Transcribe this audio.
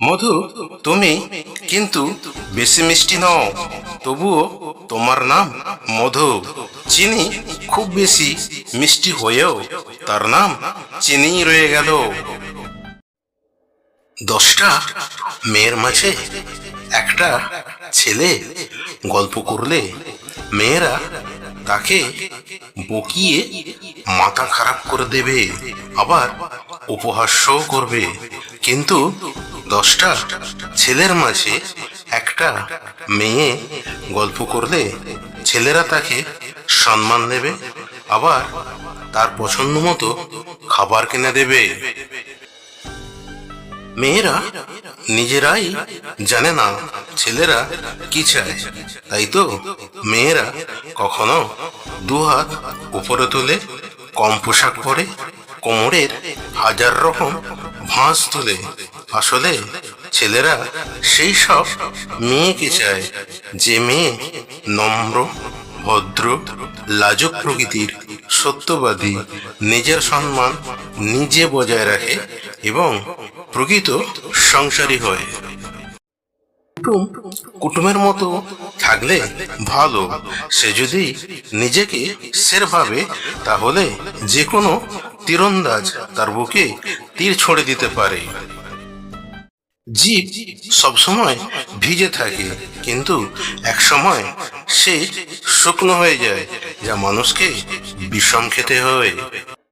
মধু, তুমি কিন্তু বেশি মিষ্টি নও, তবুও তোমার নাম মধু। চিনি খুব বেশি মিষ্টি হয়েও তার নাম চিনি রয়ে গেল। দশটা মেয়ের মাঝে একটা ছেলে গল্প করলে মেয়েরা তাকে বকিয়ে মাথা খারাপ করে দেবে, আবার উপহাস্যও করবে। কিন্তু দশটা ছেলের মাঝে একটা মেয়ে গল্প করলে ছেলেরা তাকে সম্মান দেবে, আবার তার পছন্দ মতো খাবার কিনে দেবে। মেয়েরা নিজেরাই জানে না ছেলেরা কি চায়, তাই তো মেয়েরা কখনো দুহাত উপরে তুলে কম পোশাক পরে কোমরের হাজার রকম ভাঁজ তুলে আসলে ছেলেরা সেই সব মেয়েকে চায়, যে মেয়ে নম্র, ভদ্র, লাজক প্রকৃতির সত্যবাদী, নিজের সম্মান নিজে বজায় রাখে এবং প্রকৃত সংসারী হয়। কুটুম, কুটুমের মতো থাকলে ভালো, সে যদি নিজেকে সের ভাবে, তাহলে যে কোনো তীরন্দাজ তার বুকে তীর ছড়ে দিতে পারে। জীব সবসময় ভিজে থাকে, কিন্তু এক সময় সে শুকনো হয়ে যায়, যা মানুষকে বিষম খেতে হয়।